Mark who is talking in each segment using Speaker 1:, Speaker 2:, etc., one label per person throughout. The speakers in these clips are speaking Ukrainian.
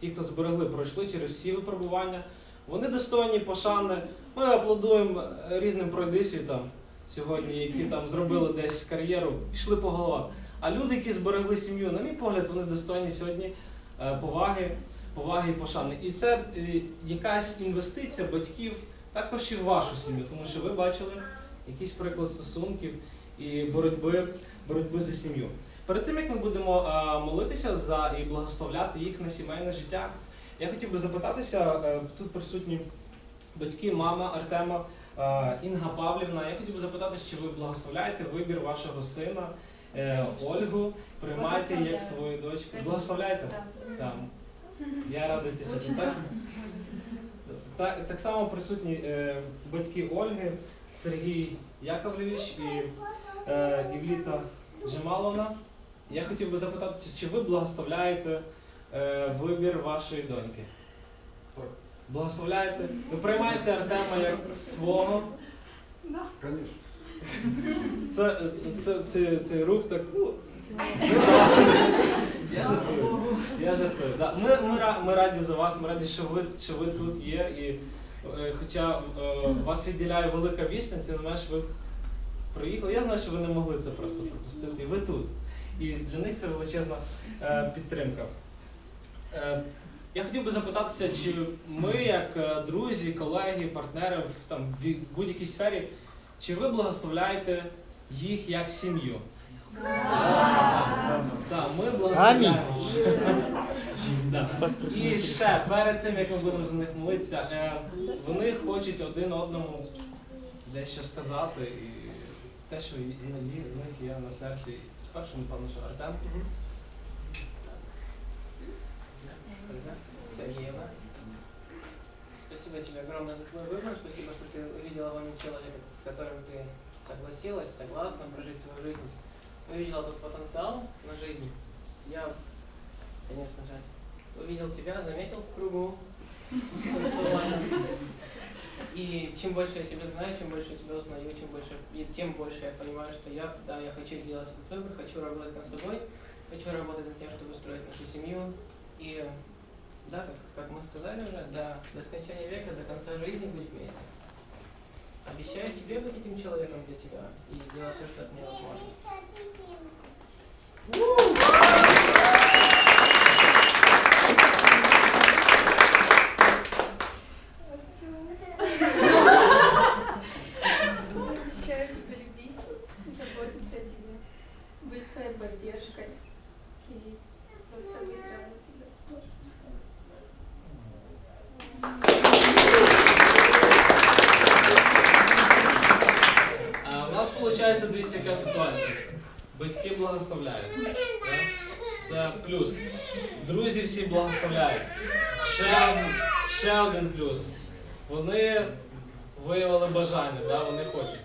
Speaker 1: ті, хто зберегли, пройшли через всі випробування. Вони достойні пошани. Ми аплодуємо е, різним пройдисвітам сьогодні, які там зробили десь кар'єру, пішли по головах. А люди, які зберегли сім'ю, на мій погляд, вони достойні сьогодні е, поваги, поваги і пошани. І це е, якась інвестиція батьків також і в вашу сім'ю, тому що ви бачили якийсь приклад стосунків і боротьби, боротьби за сім'ю. Перед тим як ми будемо е, молитися за і благословляти їх на сімейне життя, я хотів би запитатися е, тут присутні батьки, мама Артема, е, Інга Павлівна. Я хотів би запитатися, чи ви благословляєте вибір вашого сина Ольгу, приймаєте як свою дочку. Благословляєте? Так. Я радий, що так. Так, так само присутні е, батьки Ольги, Сергій Яковлевич і е, Івліта Джемаловна. Я хотів би запитатися, чи ви благословляєте е, вибір вашої доньки? Благословляєте? Ви приймаєте Артема як свого?
Speaker 2: Конечно.
Speaker 1: Це, це, це, цей рух так. Ну, я жартую. Я жартую. Да. Ми, ми, ра- ми раді за вас, ми раді, що ви, що ви тут є. І е, хоча е, вас відділяє велика відстань, тим не менш ви приїхали. Я знаю, що ви не могли це просто пропустити. І ви тут. І для них це величезна е, підтримка. Е, я хотів би запитатися, чи ми, як е, друзі, колеги, партнери в там, в будь-якій сфері, чи ви благословляєте їх як сім'ю? Так, ми благословляємо. Да. І ще перед тим, як ми будемо за них молитися, вони хочуть один одному дещо сказати. І те, що і на є- в них є на серці. Спершу, напевно, що Артем.
Speaker 3: Сергеева. Спасибо тебе огромное за твой выбор. Спасибо, что ты увидела во мне человека, с которым ты согласилась, согласна прожить свою жизнь. Увидела тот потенциал на жизнь. Я, конечно же, увидел тебя, заметил в кругу. И чем больше я тебя знаю, чем больше я тебя узнаю, чем больше, и тем больше я понимаю, что я, да, я хочу сделать этот выбор, хочу работать над собой, хочу работать над тем, чтобы строить нашу семью. И да, как, как мы сказали уже, до, до скончания века, до конца жизни быть вместе. Обещаю тебе быть этим человеком для тебя и делать все, что от меня возможно.
Speaker 1: Яка ситуація. Батьки благословляють. Це плюс. Друзі всі благословляють. Ще, ще один плюс. Вони виявили бажання, да? вони хочуть.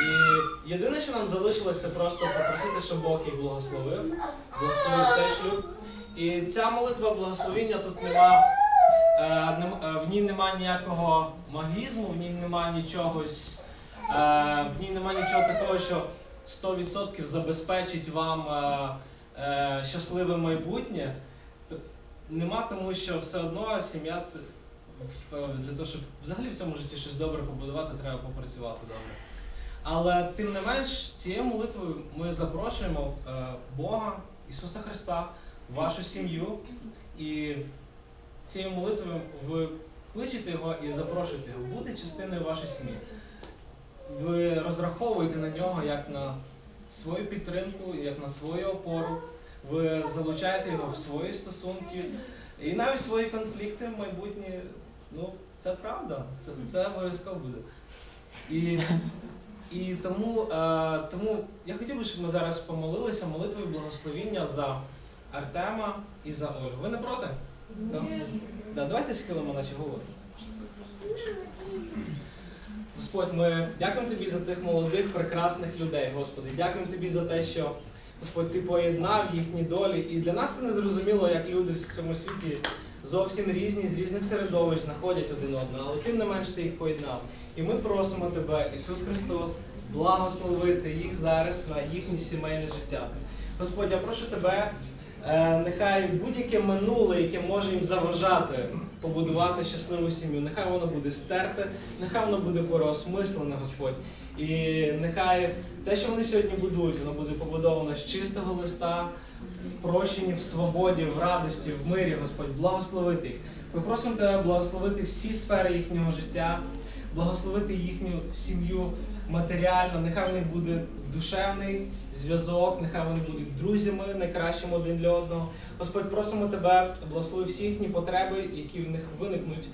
Speaker 1: І єдине, що нам залишилося, просто попросити, щоб Бог їх благословив, благословив цей шлюб. І ця молитва благословіння тут нема, е, е, в ній нема ніякого магізму, в ній нема нічогось. Е, в ній немає нічого такого, що 100% забезпечить вам е, е, щасливе майбутнє. Нема тому, що все одно сім'я це для того, щоб взагалі в цьому житті щось добре побудувати, треба попрацювати добре. Але тим не менш, цією молитвою ми запрошуємо е, Бога, Ісуса Христа, вашу сім'ю. І цією молитвою ви кличете його і запрошуєте його бути частиною вашої сім'ї ви розраховуєте на нього як на свою підтримку, як на свою опору. Ви залучаєте його в свої стосунки і навіть свої конфлікти в майбутнє. Ну, це правда, це, це обов'язково буде. І, і тому, е, тому я хотів би, щоб ми зараз помолилися молитвою благословіння за Артема і за Ольгу. Ви не проти? Так? Да, давайте схилимо наші голови. Господь, ми дякуємо тобі за цих молодих, прекрасних людей, Господи. Дякуємо тобі за те, що Господь, ти поєднав їхні долі. І для нас це не зрозуміло, як люди в цьому світі зовсім різні, з різних середовищ знаходять один одного, але тим не менш ти їх поєднав. І ми просимо тебе, Ісус Христос, благословити їх зараз на їхнє сімейне життя. Господь, я прошу тебе Нехай будь-яке минуле, яке може їм заважати побудувати щасливу сім'ю, нехай воно буде стерте, нехай воно буде переосмислене, Господь. І нехай те, що вони сьогодні будують, воно буде побудовано з чистого листа, в прощенні, в свободі, в радості, в мирі, Господь, благословити їх. Ми просимо тебе благословити всі сфери їхнього життя, благословити їхню сім'ю матеріально, нехай в них буде душевний зв'язок, нехай вони будуть друзями найкращими один для одного. Господь, просимо тебе, благослови всі їхні потреби, які в них виникнуть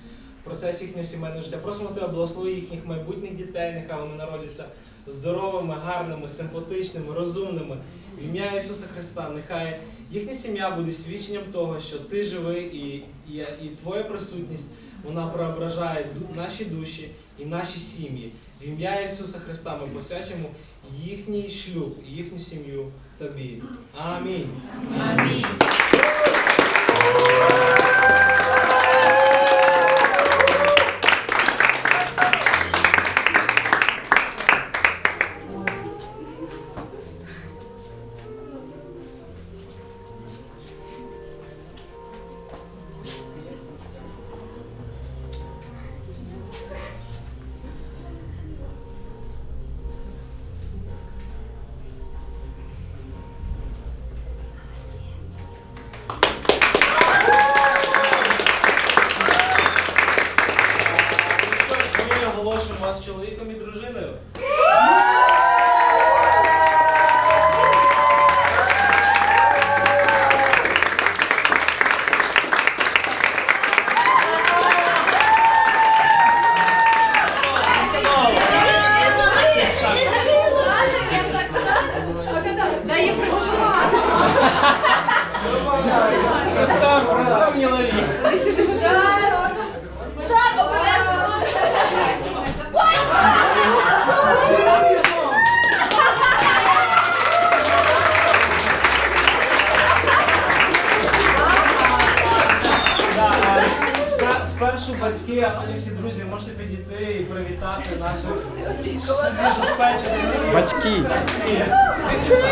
Speaker 1: в процесі їхнього сімейного життя. Просимо тебе, благослови їхніх майбутніх дітей, нехай вони народяться здоровими, гарними, симпатичними, розумними. В ім'я Ісуса Христа, нехай їхня сім'я буде свідченням того, що ти живий і, і, і твоя присутність вона преображає наші душі і наші сім'ї. В ім'я Ісуса Христа ми посвячуємо їхній шлюб і їхню сім'ю тобі. Амінь.
Speaker 4: Амінь.
Speaker 1: батьки, а тоді всі друзі можете підійти і привітати наших свіжоспечених.
Speaker 5: Батьки.
Speaker 1: Батьки.